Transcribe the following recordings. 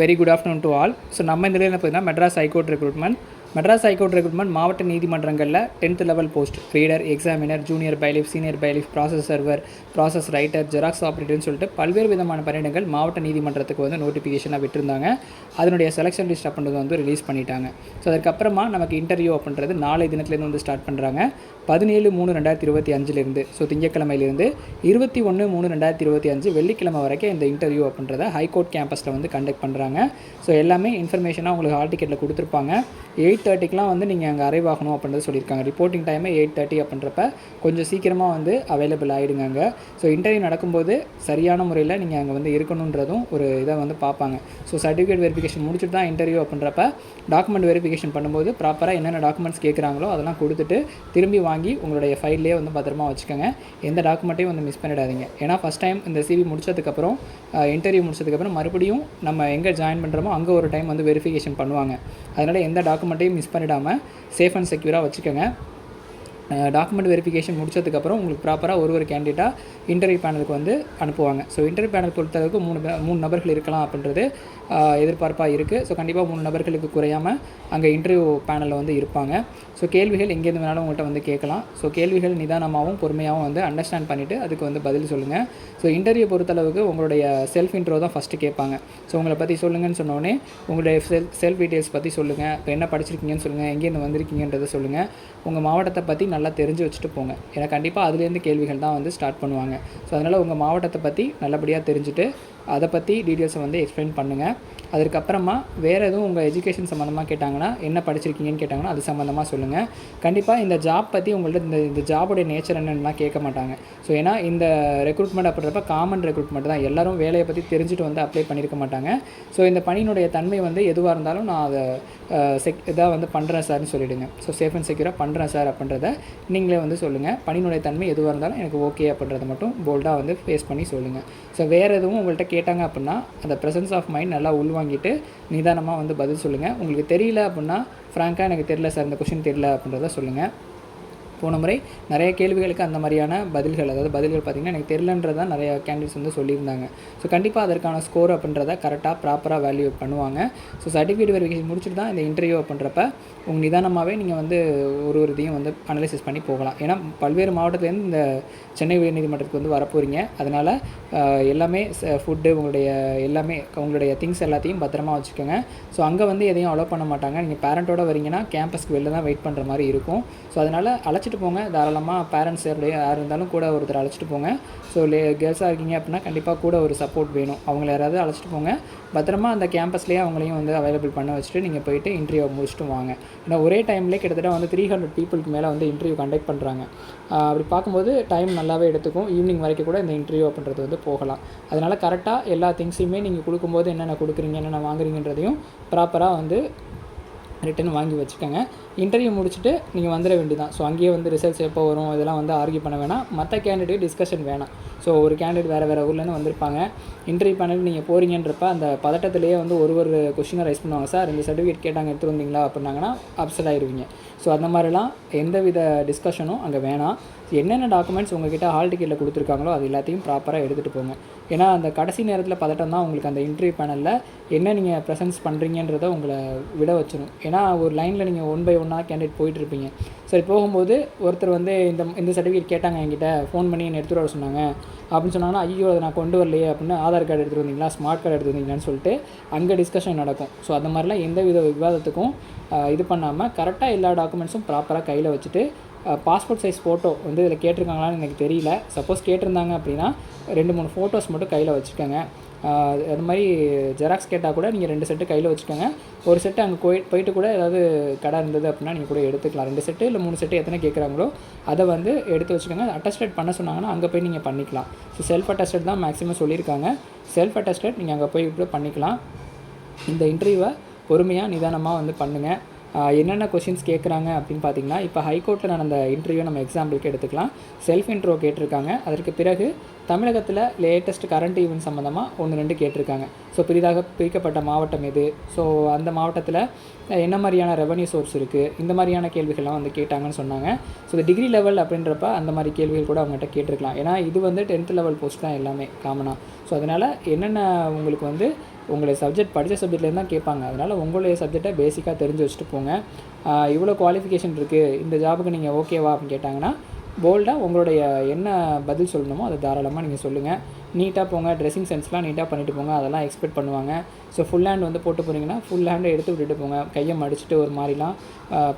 Very good afternoon to all so நம்ம இந்த என்ன பார்த்தீங்கன்னா Madras high court recruitment Madras high court recruitment மாவட்ட நீதிமன்றங்களில் tenth level post reader examiner junior bailiff senior bailiff process server process writer xerox ஆப்ரேட்டர்னு சொல்லிட்டு பல்வேறு விதமான பணியிடங்கள் மாவட்ட நீதிமன்றத்துக்கு வந்து நோட்டிஃபிகேஷனாக விட்டுருந்தாங்க. அதனுடைய செலெக்ஷன் லிஸ்ட் அப்படின்றத வந்து ரிலீஸ் பண்ணிட்டாங்க. ஸோ அதுக்கப்புறமா நமக்கு இன்டர்வியூ அப்படின்றது நாளை தினத்துலேருந்து வந்து ஸ்டார்ட் பண்ணுறாங்க பதினேழு மூணு ரெண்டாயிரத்தி இருபத்தி அஞ்சிலிருந்து ஸோ திங்கக்கிழமையிலிருந்து இருபத்தி ஒன்று மூணு ரெண்டாயிரத்தி இருபத்தி அஞ்சு வெள்ளிக்கிழமை வரைக்கும் இந்த இன்டர்வியூ அப்படின்றத ஹைகோர்ட் கேம்பஸில் வந்து கண்டக்ட் பண்ணுறாங்க ஸோ எல்லாமே இன்ஃபர்மேஷனாக உங்களுக்கு ஹால் டிக்கெட்டில் கொடுத்துருப்பாங்க. எயிட் தேர்ட்டிக்கெலாம் வந்து நீங்கள் அங்கே அரைவ் ஆகணும் அப்படின்றது சொல்லியிருக்காங்க. ரிப்போர்ட்டிங் டைமே எயிட் தேர்ட்டி அப்படின்றப்ப கொஞ்சம் சீக்கிரமாக வந்து அவைலபிள் ஆகிடுங்க அங்கே. ஸோ இன்டர்வியூ நடக்கும்போது சரியான முறையில் நீங்கள் அங்கே வந்து இருக்கணுன்றதும் ஒரு இதை வந்து பார்ப்பாங்க. ஸோ சர்டிஃபிகேட் வெரிஃபிகேஷன் முடிச்சுட்டு தான் இன்டர்வியூ அப்படின்றப்ப டாக்குமெண்ட் வெரிஃபிகேஷன் பண்ணும்போது ப்ராப்பராக என்னென்ன டாக்குமெண்ட்ஸ் கேட்குறாங்களோ அதெல்லாம் கொடுத்துட்டு திரும்பி வாங்கி வாங்கி உங்களுடைய ஃபைல்லே வந்து பத்திரமா வச்சுக்கோங்க. எந்த டாக்குமெண்ட்டையும் வந்து மிஸ் பண்ணிடாதீங்க. ஏன்னா ஃபஸ்ட் டைம் இந்த சிவி முடிச்சதுக்கப்புறம் இன்டர்வியூ முடிச்சதுக்கப்புறம் மறுபடியும் நம்ம எங்கே ஜாயின் பண்ணுறோமோ அங்கே ஒரு டைம் வந்து வெரிஃபிகேஷன் பண்ணுவாங்க. அதனால் எந்த டாக்குமெண்ட்டையும் மிஸ் பண்ணிடாமல் சேஃப் அண்ட் செக்யூராக வச்சுக்கோங்க. டாக்குமெண்ட் வெரிஃபிகேஷன் முடிச்சதுக்கப்புறம் உங்களுக்கு ப்ராப்பராக ஒரு ஒரு கேண்டிடேட்டாக இன்டர்வியூ பேனலுக்கு வந்து அனுப்புவாங்க. ஸோ இன்டர்வியூ பேனல் பொறுத்தளவுக்கு மூணு மூணு நபர்கள் இருக்கலாம் அப்படின்றது எதிர்பார்ப்பாக இருக்குது ஸோ கண்டிப்பாக மூணு நபர்களுக்கு குறையாமல் அங்கே இன்டர்வியூ பேனலில் வந்து இருப்பாங்க. ஸோ கேள்விகள் எங்கேருந்து வேணாலும் உங்கள்கிட்ட வந்து கேட்கலாம். ஸோ கேள்விகள் நிதானமாகவும் பொறுமையாகவும் வந்து அண்டர்ஸ்டாண்ட் பண்ணிவிட்டு அதுக்கு வந்து பதில் சொல்லுங்கள் ஸோ இன்டர்வியூ பொறுத்தளவுக்கு உங்களுடைய செல்ஃப் இன்ட்ரோ தான் ஃபஸ்ட்டு கேட்பாங்க. ஸோ உங்களை பற்றி சொல்லுங்கன்னு சொன்னோடனே உங்களுடைய செல் செல்ஃப் டீட்டெயில்ஸ் பற்றி சொல்லுங்கள் இப்போ என்ன படிச்சிருக்கீங்கன்னு சொல்லுங்கள் எங்கேருந்து வந்திருக்கீங்கன்றதை சொல்லுங்கள் உங்கள் மாவட்டத்தை பற்றி நல்லா தெரிஞ்சு வச்சுட்டு போங்க. ஏன்னா கண்டிப்பாக அதுலேருந்து கேள்விகள் தான் வந்து ஸ்டார்ட் பண்ணுவாங்க. ஸோ அதனால் உங்கள் மாவட்டத்தை பற்றி நல்லபடியாக தெரிஞ்சுட்டு அதை பற்றி டீட்டெயில்ஸை வந்து எக்ஸ்பிளைன் பண்ணுங்கள் அதுக்கப்புறமா வேறு எதுவும் உங்கள் எஜுகேஷன் சம்மந்தமாக கேட்டாங்கன்னா என்ன படிச்சிருக்கீங்கன்னு கேட்டாங்கன்னா அது சம்மந்தமாக சொல்லுங்கள் கண்டிப்பாக இந்த ஜாப் பற்றி உங்கள்ட்ட இந்த இந்த ஜாபோடைய நேச்சர் என்னென்னலாம் கேட்க மாட்டாங்க. ஸோ ஏன்னா இந்த ரெக்ரூட்மெண்ட் அப்படின்றப்ப காமன் ரெக்ரூட்மெண்ட் தான். எல்லோரும் வேலையை பற்றி தெரிஞ்சுட்டு வந்து அப்ளை பண்ணியிருக்க மாட்டாங்க. ஸோ இந்த பணியினுடைய தன்மை வந்து எதுவாக இருந்தாலும் நான் அதை செக் இதாக வந்து பண்ணுறேன் சார்னு சொல்லிவிடுங்க ஸோ சேஃப் அண்ட் செக்யூராக பண்ணுறேன் சார் அப்படின்றத நீங்களே வந்து சொல்லுங்கள் பணியினுடைய தன்மை எதுவாக இருந்தாலும் எனக்கு ஓகே அப்படின்றத மட்டும் போல்டாக வந்து ஃபேஸ் பண்ணி சொல்லுங்கள் ஸோ வேறு எதுவும் உங்கள்கிட்ட கேட்டாங்க அப்படின்னா அந்த ப்ரெசன்ஸ் ஆஃப் மைண்ட் நல்லா உள்வாங்கிட்டு நிதானமாக வந்து பதில் சொல்லுங்கள் உங்களுக்கு தெரியல அப்படின்னா ஃப்ராங்காக எனக்கு தெரியல சார் இந்த கொஷின் தெரியல அப்படின்றத சொல்லுங்கள் போன முறை நிறைய கேள்விகளுக்கு அந்த மாதிரியான பதில்கள் அதாவது பதில்கள் பார்த்திங்கன்னா எனக்கு தெரிலன்றதான் நிறைய கேண்டிடேட்ஸ் வந்து சொல்லியிருந்தாங்க. ஸோ கண்டிப்பாக அதற்கான ஸ்கோர் அப்படின்றத கரெக்டாக ப்ராப்பராக வேல்யூ பண்ணுவாங்க. ஸோ சர்டிஃபிகேட் வெரிஃபிகேஷன் முடிச்சுட்டு தான் இந்த இன்டர்வியூ அப்படின்றப்ப உங்கள் நிதானமாகவே நீங்கள் வந்து ஒரு ஒரு இதையும் வந்து அனலைசிஸ் பண்ணி போகலாம். ஏன்னா பல்வேறு மாவட்டத்துலேருந்து இந்த சென்னை உயர்நீதிமன்றத்துக்கு வந்து வரப்போகிறீங்க அதனால் எல்லாமே ஃபுட்டு உங்களுடைய எல்லாமே உங்களுடைய திங்ஸ் எல்லாத்தையும் பத்திரமா வச்சுக்கோங்க. ஸோ அங்கே வந்து எதையும் அலோவ் பண்ண மாட்டாங்க. நீங்கள் பேரண்ட்டோட வரீங்கன்னா கேம்பஸ்க்கு வெளில தான் வெயிட் பண்ணுற மாதிரி இருக்கும். ஸோ அதனால் அழைச்சிட்டு போங்க. தாராளமாக பேரண்ட்ஸ் யாருடைய யார் இருந்தாலும் கூட ஒருத்தர் அழைச்சிட்டு போங்க. ஸோ லே கேர்ள்ஸாக இருக்கீங்க அப்படின்னா கண்டிப்பாக கூட ஒரு சப்போர்ட் வேணும். அவங்கள யாராவது அழைச்சிட்டு போங்க. பத்திரமா அந்த கேம்பஸ்லேயே அவங்களையும் வந்து அவைலபிள் பண்ண வச்சுட்டு நீங்கள் போயிட்டு இன்டர்வியூ முடிச்சுட்டு வாங்க. ஏன்னா ஒரே டைம்லேயே கிட்டத்தட்ட வந்து த்ரீ ஹண்ட்ரட் பீப்புளுக்கு மேலே வந்து இன்டர்வியூ கண்டக்ட் பண்ணுறாங்க அப்படி பார்க்கும்போது டைம் நல்லாவே எடுத்துக்கும். ஈவினிங் வரைக்கும் கூட இந்த இன்டர்வியூ அப்படின்றது வந்து போகலாம். அதனால் கரெக்டாக எல்லா திங்ஸையுமே நீங்கள் கொடுக்கும்போது என்னென்ன கொடுக்குறீங்க என்னென்ன வாங்குறீங்கன்றதையும் ப்ராப்பராக வந்து ரிட்டன் வாங்கி வச்சுக்கோங்க. இன்டர்வியூ முடிச்சுட்டு நீங்கள் வந்துட வேண்டியதான் ஸோ அங்கேயே வந்து ரிசல்ட்ஸ் எப்போ வரும் இதெல்லாம் வந்து ஆர்கியூ பண்ண வேணாம். மற்ற கேண்டிடேட் டிஸ்கஷன் வேணாம். ஸோ ஒரு கேண்டிடேட் வேறு வேறு ஊர்லேருந்து வந்திருப்பாங்க. இன்டர்வியூ பண்ணிட்டு நீங்கள் போகிறீங்கன்றப்ப அந்த பதட்டத்திலேயே வந்து ஒரு ஒரு கொஷினை ரைஸ் பண்ணுவாங்க. சார் இந்த சர்டிஃபிகேட் கேட்டாங்க எடுத்து வந்தீங்களா? அப்படின்னாங்கன்னா அப்செட் ஆயிருவீங்க. ஸோ அந்த மாதிரிலாம் எந்தவித டிஸ்கஷனும் அங்கே வேணாம். என்னென்ன டாக்குமெண்ட்ஸ் உங்ககிட்ட ஹால் டிக்கெட்டில் கொடுத்துருக்காங்களோ அது எல்லாத்தையும் ப்ராப்பராக எடுத்துகிட்டு போங்க. ஏன்னா அந்த கடைசி நேரத்தில் பதட்டம் தான் உங்களுக்கு அந்த இன்டர்வியூ பேனலில் என்ன நீங்கள் ப்ரெசன்ஸ் பண்ணுறீங்கன்றத உங்களை விட வச்சிடும் ஏன்னா ஒரு லைனில் நீங்கள் ஒன் பை ஒன்னாக கேண்டிடேட் போயிட்டுருப்பீங்க சரி போகும்போது ஒருத்தர் வந்து இந்த இந்த சர்டிஃபிகேட் கேட்டாங்க என்கிட்ட. ஃபோன் பண்ணி என்னை எடுத்துகிட்டு வர சொன்னாங்க. அப்படின்னு சொன்னாங்கன்னா ஐயோ அதை நான் கொண்டு வரலையே அப்படின்னு ஆதார் கார்டு எடுத்துகிட்டு வந்தீங்களா? ஸ்மார்ட் கார்டு எடுத்து வந்தீங்களான்னு சொல்லிட்டு அங்கே டிஸ்கஷன் நடக்கும். ஸோ அந்த மாதிரிலாம் எந்த வித விவாதத்துக்கும் இது பண்ணாமல் கரெக்டாக எல்லா டாக்குமெண்ட்ஸும் ப்ராப்பராக கையில் வச்சுட்டு பாஸ்போர்ட் சைஸ் ஃபோட்டோ வந்து இதில் கேட்டிருக்காங்களான்னு எனக்கு தெரியல. சப்போஸ் கேட்டிருந்தாங்க அப்படின்னா ரெண்டு மூணு ஃபோட்டோஸ் மட்டும் கையில் வச்சுக்கோங்க அது மாதிரி ஜெராக்ஸ் கேட்டால் கூட நீங்கள் ரெண்டு செட்டு கையில் வச்சுக்கோங்க. ஒரு செட்டு அங்கே போய் போயிட்டு கூட ஏதாவது கடை இருந்தது அப்படின்னா நீங்கள் கூட எடுத்துக்கலாம். ரெண்டு செட்டு இல்லை மூணு செட்டு எத்தனை கேட்குறாங்களோ அதை வந்து எடுத்து வச்சுக்கோங்க. அட்டஸ்டட் பண்ண சொன்னாங்கன்னா அங்கே போய் நீங்கள் பண்ணிக்கலாம். ஸோ செல்ஃப் அட்டஸ்டட் தான் மேக்ஸிமம் சொல்லியிருக்காங்க. செல்ஃப் அட்டஸ்டட் நீங்கள் அங்கே போய் இப்படி பண்ணிக்கலாம். இந்த இன்டர்வியூவை பொறுமையாக நிதானமாக வந்து பண்ணுங்கள் என்னென்ன கொஷின்ஸ் கேட்குறாங்க அப்படின்னு பார்த்தீங்கன்னா இப்போ ஹைகோர்ட்டில் நடந்த இன்டர்வியூ நம்ம எக்ஸாம்பிளுக்கு எடுத்துக்கலாம். செல்ஃப் இன்ட்ரோ கேட்டிருக்காங்க. அதற்கு பிறகு தமிழகத்தில் லேட்டஸ்ட் கரண்ட் ஈவெண்ட் சம்மந்தமாக ஒன்று ரெண்டு கேட்டிருக்காங்க. ஸோ பெரிதாக பிரிக்கப்பட்ட மாவட்டம் எது? ஸோ அந்த மாவட்டத்தில் என்ன மாதிரியான ரெவன்யூ சோர்ஸ் இருக்குது இந்த மாதிரியான கேள்விகள்லாம் வந்து கேட்டாங்கன்னு சொன்னாங்க. ஸோ இந்த டிகிரி லெவல் அப்படின்றப்ப அந்த மாதிரி கேள்விகள் கூட அவங்ககிட்ட கேட்டிருக்கலாம். ஏன்னா இது வந்து டென்த் லெவல் போஸ்ட் தான் எல்லாமே காமனாக ஸோ அதனால் என்னென்ன உங்களுக்கு வந்து உங்களுடைய சப்ஜெக்ட் படித்த சப்ஜெக்ட்லேருந்து தான் கேட்பாங்க. அதனால் உங்களுடைய சப்ஜெக்டை பேசிக்காக தெரிஞ்சு வச்சுட்டு போங்க. இவ்வளோ குவாலிஃபிகேஷன் இருக்குது இந்த ஜாபுக்கு நீங்கள் ஓகேவா அப்படின்னு கேட்டாங்கன்னா போல்டாக உங்களுடைய என்ன பதில் சொல்லணுமோ அதை தாராளமாக நீங்கள் சொல்லுங்கள் நீட்டாக போங்க ட்ரெஸ்ஸிங் சென்ஸ்லாம் நீட்டாக பண்ணிட்டு போங்க அதெல்லாம் எக்ஸ்பெக்ட் பண்ணுவாங்க. ஸோ ஃபுல் ஹேண்ட் வந்து போட்டு போகிறீங்கன்னா ஃபுல் ஹேண்டை எடுத்து விட்டுட்டு போங்க. கையை மடிச்சுட்டு ஒரு மாதிரிலாம்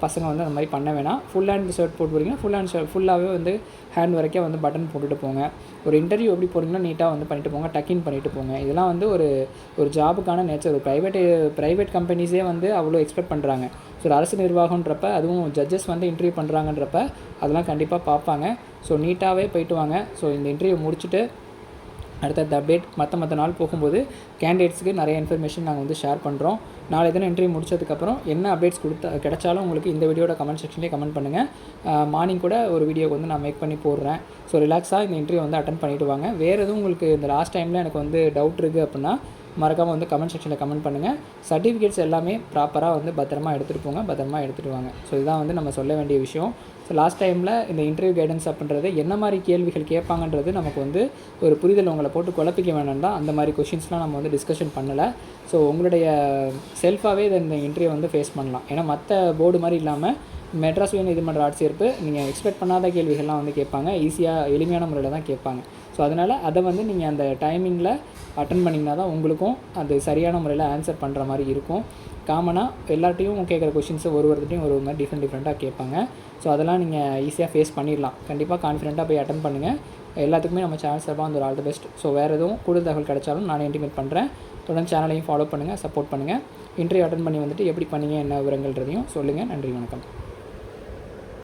பசங்க வந்து அந்த மாதிரி பண்ண வேணாம். ஃபுல் ஹேண்ட் ஷர்ட் போட்டு போகிறீங்கன்னா ஃபுல் ஹேண்ட் ஷர்ட் ஃபுல்லாகவே வந்து ஹேண்ட் வரைக்கும் வந்து பட்டன் போட்டுட்டு போங்க. ஒரு இன்டர்வியூ எப்படி போகிறீங்கன்னா நீட்டாக வந்து பண்ணிட்டு போங்க டக்கின் பண்ணிட்டு போங்க. இதெல்லாம் வந்து ஒரு ஒரு ஜாபுக்கான நேச்சர் ஒரு ப்ரைவேட் ப்ரைவேட் கம்பெனிஸே வந்து அவ்வளோ எக்ஸ்பெக்ட் பண்ணுறாங்க ஸோ அரசு நிர்வாகன்றப்ப அதுவும் ஜட்ஜஸ் வந்து இன்டர்வியூ பண்ணுறாங்கன்றப்ப அதெல்லாம் கண்டிப்பாக பார்ப்பாங்க. ஸோ நீட்டாகவே போயிட்டு வாங்க. ஸோ இந்த இன்டர்வியூ முடிச்சுட்டு அடுத்தடுத்த அப்டேட் மற்ற மற்ற நாள் போகும்போது கேண்டிடேட்ஸுக்கு நிறைய இன்ஃபர்மேஷன் நாங்கள் வந்து ஷேர் பண்ணுறோம் நாளை தினம் இன்டர்வியூ முடிச்சதுக்கப்புறம் என்ன அப்டேட்ஸ் கொடுத்தா கிடைச்சாலும் உங்களுக்கு இந்த வீடியோட கமெண்ட் செக்ஷன்லேயே கமெண்ட் பண்ணுங்கள் மார்னிங் கூட ஒரு வீடியோ வந்து நான் மேக் பண்ணி போடுறேன். ஸோ ரிலாக்ஸாக இந்த இன்டர்வியூ வந்து அட்டன் பண்ணிவிட்டு வாங்க. வேறு எதுவும் உங்களுக்கு இந்த லாஸ்ட் டைமில் எனக்கு வந்து டவுட் இருக்குது அப்படின்னா மறக்காமல் வந்து கமெண்ட் செக்ஷனில் கமெண்ட் பண்ணுங்கள் சர்டிஃபிகேட்ஸ் எல்லாமே ப்ராப்பராக வந்து பத்திரமா எடுத்துகிட்டு போங்க. பத்திரமா எடுத்துகிட்டு வாங்க. ஸோ இதுதான் வந்து நம்ம சொல்ல வேண்டிய விஷயம். ஸோ லாஸ்ட் டைமில் இந்த இன்டர்வியூ கைடன்ஸ் அப்படின்றது என்ன மாதிரி கேள்விகள் கேட்பாங்கன்றது நமக்கு வந்து ஒரு புரிதல் உங்களை போட்டு குழப்பிக்க வேணாம் தான் அந்த மாதிரி கொஷின்ஸ்லாம் நம்ம வந்து டிஸ்கஷன் பண்ணலை. ஸோ உங்களுடைய செல்ஃபாகவே இதை இந்த இன்டர்வியூ வந்து ஃபேஸ் பண்ணலாம். ஏன்னா மற்ற போர்டு மாதிரி இல்லாமல் மெட்ராஸ் உயர் நீதிமன்ற ஆட்சியர்ப்பு நீங்கள் எக்ஸ்பெக்ட் பண்ணாத கேள்விகள்லாம் வந்து கேட்பாங்க. ஈஸியாக எளிமையான முறையில் தான் கேட்பாங்க. ஸோ அதனால் அதை வந்து நீங்கள் அந்த டைமிங்கில் அட்டன் பண்ணிங்கன்னா தான் உங்களுக்கும் அது சரியான முறையில் ஆன்சர் பண்ணுற மாதிரி இருக்கும். காமனாக எல்லார்ட்டையும் கேட்குற கொஷின்ஸு ஒரு ஒருத்தையும் ஒரு மாதிரி டிஃப்ரெண்ட் டிஃப்ரெண்ட்டாக கேட்பாங்க. ஸோ அதெல்லாம் நீங்கள் ஈஸியாக ஃபேஸ் பண்ணிடலாம். கண்டிப்பாக கான்ஃபிடென்ட்டாக போய் அட்டன் பண்ணுங்கள் எல்லாத்துக்குமே நம்ம சேனல் சார்பாக வந்து ஒரு ஆல் தி பெஸ்ட் ஸோ வேறு எதுவும் கூடுதல் தகவல் கிடைச்சாலும் நான் இன்டிமேட் பண்ணுறேன் தொடர்ந்து சேனலையும் ஃபாலோ பண்ணுங்கள் சப்போர்ட் பண்ணுங்கள் இன்டர்வியூ அட்டன் பண்ணி வந்துட்டு எப்படி பண்ணீங்க என்ன விவரங்கள்ன்றதையும் சொல்லுங்கள் நன்றி வணக்கம்.